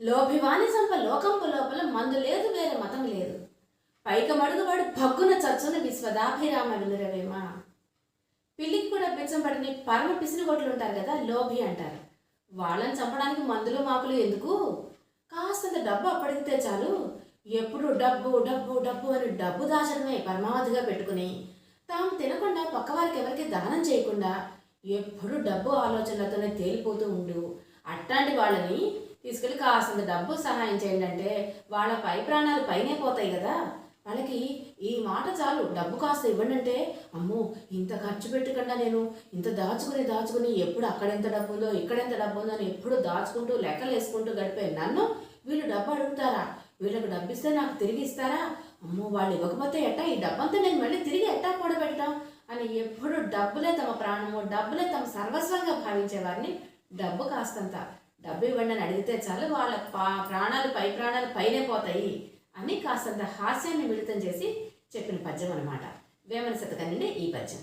లోభివాణి సంప లోకంపు లోపల మందు లేదు వేరే మతం లేదు. పైక మడుగువాడు భగ్గున చచ్చున విశ్వదాభిరామ వినురవేమ పిల్లికి కూడా బిచ్చం పడిన పరమ పిసిరిగొట్లు ఉంటారు కదా లోభి అంటారు. వాళ్ళని చంపడానికి మందులు మాకులు ఎందుకు? కాస్తంత డబ్బు అప్పడిగితే చాలు. ఎప్పుడు డబ్బు డబ్బు డబ్బు అని డబ్బు దాచడమే పరమావధిగా పెట్టుకుని తాము తినకుండా పక్కవారికి ఎవరికి దానం చేయకుండా ఎప్పుడు డబ్బు ఆలోచనలతోనే తేలిపోతూ ఉండు. అట్లాంటి వాళ్ళని తీసుకెళ్ళి కాస్తంత డబ్బు సహాయం చేయండి అంటే వాళ్ళ పై ప్రాణాలు పైనే పోతాయి కదా. వాళ్ళకి ఈ మాట చాలు. డబ్బు కాస్త ఇవ్వండి అంటే అమ్మో ఇంత ఖర్చు పెట్టకుండా నేను ఇంత దాచుకుని దాచుకుని ఎప్పుడు అక్కడెంత డబ్బు ఉందో ఇక్కడెంత డబ్బు ఉందో అని ఎప్పుడు దాచుకుంటూ లెక్కలు వేసుకుంటూ గడిపే నన్ను వీళ్ళు డబ్బు అడుగుతారా? వీళ్ళకి డబ్బు ఇస్తే నాకు తిరిగి ఇస్తారా? అమ్మో వాళ్ళు ఇవ్వకపోతే ఎట్టా? ఈ డబ్బంతా నేను మళ్ళీ తిరిగి ఎట్టా కూడబెడతాం? అని ఎప్పుడు డబ్బులే తమ ప్రాణము డబ్బులే తమ సర్వస్వంగా భావించేవారిని డబ్బు కాస్తంత డబ్బు ఇవ్వండి అని అడిగితే చాలు వాళ్ళ పా ప్రాణాలు పై ప్రాణాలు పైనే పోతాయి అని కాస్తంత హాస్యాన్ని మిళితం చేసి చెప్పిన పద్యం అనమాట వేమన శతకం నుండి ఈ పద్యం.